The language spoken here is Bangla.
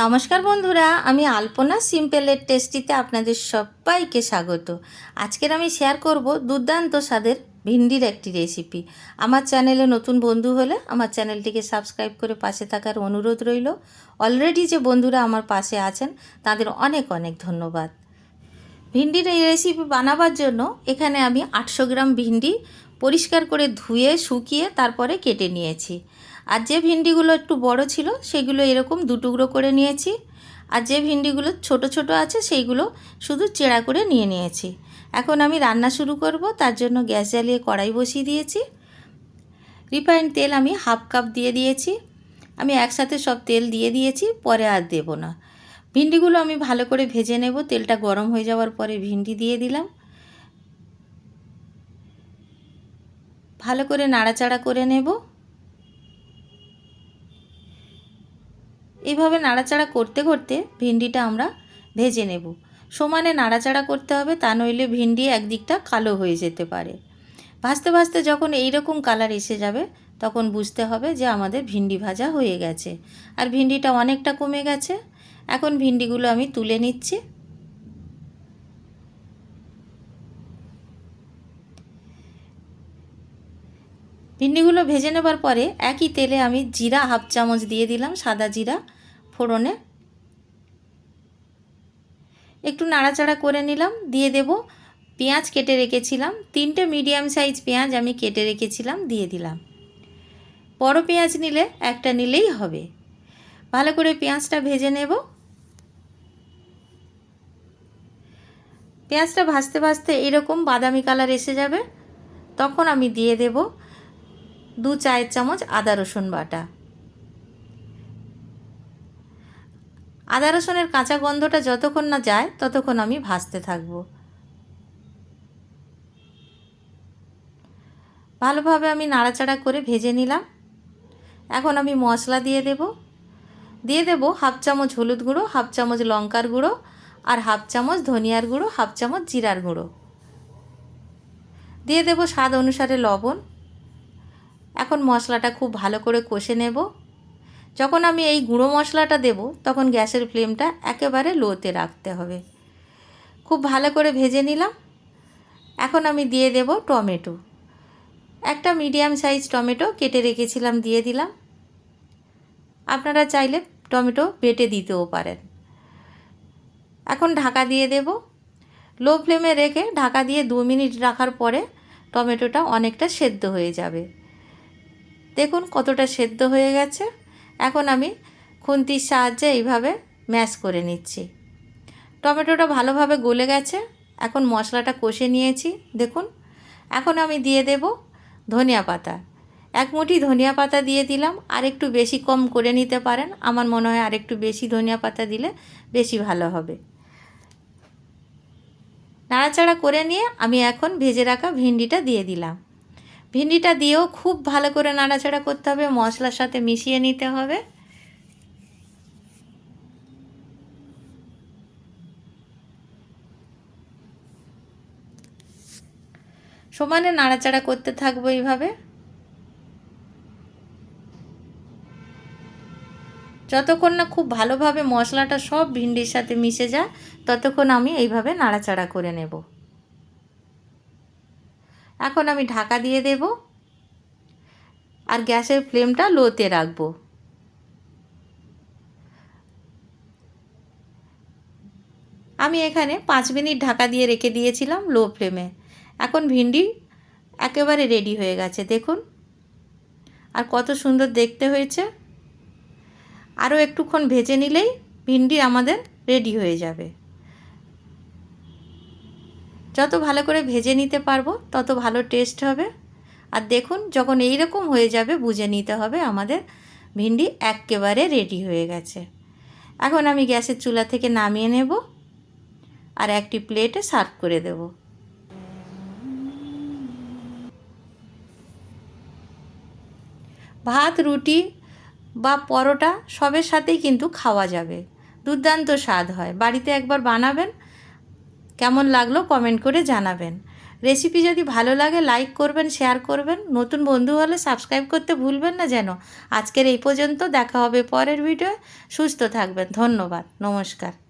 নমস্কার বন্ধুরা, আমি আলপনা সিম্পলের টেস্টিতে আপনাদের সবাইকে স্বাগত। আজকের আমি শেয়ার করব দুর্দান্ত স্বাদের ভিন্ডির একটি রেসিপি আমার চ্যানেলে নতুন বন্ধু হলে আমার চ্যানেলটিকে সাবস্ক্রাইব করে পাশে থাকার অনুরোধ রইল। অলরেডি যে বন্ধুরা আমার পাশে আছেন, তাদের অনেক অনেক ধন্যবাদ। ভিন্ডির এই রেসিপি বানাবার জন্য এখানে আমি আটশো গ্রাম ভিন্ডি পরিষ্কার করে ধুয়ে, শুকিয়ে, তারপরে কেটে নিয়েছি। আর যে ভিন্ডিগুলো একটু বড় ছিল, সেগুলো এরকম দু টুকরো করে নিয়েছি। আর যে ভিন্ডিগুলো ছোট ছোট আছে, সেইগুলো শুধু চেড়া করে নিয়ে নিয়েছি। এখন আমি রান্না শুরু করব, তার জন্য গ্যাস জ্বালিয়ে কড়াই বসিয়ে দিয়েছি। রিফাইন্ড তেল আমি হাফ কাপ দিয়ে দিয়েছি। আমি একসাথে সব তেল দিয়ে দিয়েছি, পরে আর দেব না। ভিন্ডিগুলো আমি ভালো করে ভেজে নেব, তেলটা গরম হয়ে যাওয়ার পরে ভিন্ডি দিয়ে দিলাম। ভালো করে নাড়াচাড়া করে নেব। এইভাবে নাড়াচাড়া করতে করতে ভিন্ডিটা আমরা ভেজে নেব। সমানে নাড়াচাড়া করতে হবে, তা নইলে ভিন্ডি একদিকটা কালো হয়ে যেতে পারে। ভাজতে ভাজতে যখন এই রকম কালার এসে যাবে, তখন বুঝতে হবে যে আমাদের ভিন্ডি ভাজা হয়ে গেছে। আর ভিন্ডিটা অনেকটা কমে গেছে। এখন ভিন্ডিগুলো আমি তুলে নিচ্ছি। ভিন্ডিগুলো ভেজে নেবার পরে একই তেলে আমি জিরা হাফ চামচ দিয়ে দিলাম সাদা জিরা ফোড়নে। একটু নাড়াচাড়া করে নিলাম, দিয়ে দেব পেঁয়াজ কেটে রেখেছিলাম, তিনটে মিডিয়াম সাইজ পেঁয়াজ আমি কেটে রেখেছিলাম, দিয়ে দিলাম। বড় পেঁয়াজ নিলে একটা নিলেই হবে। ভালো করে পেঁয়াজটা ভেজে নেব। পেঁয়াজটা ভাজতে ভাজতে এরকম বাদামি কালার এসে যাবে, তখন আমি দিয়ে দেব দু চায়ের চামচ আদা রসুন বাটা। আদা রসুনের কাঁচা গন্ধটা যতক্ষণ না যায়, ততক্ষণ আমি ভাজতে থাকব। ভালোভাবে আমি নাড়াচাড়া করে ভেজে নিলাম। এখন আমি মশলা দিয়ে দেব। দিয়ে দেব হাফ চামচ হলুদ গুঁড়ো, হাফ চামচ লঙ্কার গুঁড়ো আর হাফ চামচ ধনিয়ার গুঁড়ো, হাফ চামচ জিরার গুঁড়ো। দিয়ে দেব স্বাদ অনুসারে লবণ। এখন মশলাটা খুব ভালো করে কষে নেব। যখন আমি এই গুঁড়ো মশলাটা দেব, তখন গ্যাসের ফ্লেমটা একেবারে লোতে রাখতে হবে। খুব ভালো করে ভেজে নিলাম। এখন আমি দিয়ে দেব টমেটো। একটা মিডিয়াম সাইজ টমেটো কেটে রেখেছিলাম, দিয়ে দিলাম। আপনারা চাইলে টমেটো বেটে দিতেও পারেন। এখন ঢাকা দিয়ে দেব। লো ফ্লেমে রেখে ঢাকা দিয়ে দু মিনিট রাখার পরে টমেটোটা অনেকটা সেদ্ধ হয়ে যাবে। দেখুন কতটা সেদ্ধ হয়ে গেছে। এখন আমি খুন্তির সাহায্যে এইভাবে ম্যাশ করে নিচ্ছি। টমেটোটা ভালোভাবে গলে গেছে। এখন মশলাটা কষে নিয়েছি। দেখুন, এখন আমি দিয়ে দেব ধনিয়া পাতা। এক মুঠি ধনিয়া পাতা দিয়ে দিলাম। আর একটু বেশি কম করে নিতে পারেন। আমার মনে হয় আর একটু বেশি ধনিয়া পাতা দিলে বেশি ভালো হবে। নাড়াচাড়া করে নিয়ে আমি এখন ভেজে রাখা ভিন্ডিটা দিয়ে দিলাম। ভিন্ডিটা দিয়েও খুব ভালো করে নাড়াচাড়া করতে হবে, মশলার সাথে মিশিয়ে নিতে হবে। সমানে নাড়াচাড়া করতে থাকব এইভাবে। যতক্ষণ না খুব ভালোভাবে মশলাটা সব ভিন্ডির সাথে মিশে যায়, ততক্ষণ আমি এইভাবে নাড়াচাড়া করে নেব। এখন আমি ঢাকা দিয়ে দেব। আর গ্যাসের ফ্লেমটা লোতে রাখব। আমি এখানে পাঁচ মিনিট ঢাকা দিয়ে রেখে দিয়েছিলাম লো ফ্লেমে। এখন ভিন্ডি একেবারে রেডি হয়ে গেছে, দেখুন। আর কত সুন্দর দেখতে হয়েছে। আরও একটুক্ষণ ভেজে নিলেই ভিন্ডি আমাদের রেডি হয়ে যাবে। যত ভালো করে ভেজে নিতে পারব, তত ভালো টেস্ট হবে। আর দেখুন, যখন এই রকম হয়ে যাবে বুঝে নিতে হবে, আমাদের ভিন্ডি একেবারে রেডি হয়ে গেছে। এখন আমি গ্যাসের চুলা থেকে নামিয়ে নেব আর একটি প্লেটে সার্ভ করে দেব। ভাত, রুটি বা পরোটা সবের সাথেই কিন্তু খাওয়া যাবে। দুর্দান্ত স্বাদ হয়। বাড়িতে একবার বানাবেন কেমন লাগল কমেন্ট করে জানাবেন। রেসিপি যদি ভালো লাগে লাইক করবেন শেয়ার করবেন। নতুন বন্ধু হলে সাবস্ক্রাইব করতে ভুলবেন না যেন। আজকের এই পর্যন্ত, দেখা হবে পরের ভিডিও সুস্থ থাকবেন। ধন্যবাদ। নমস্কার।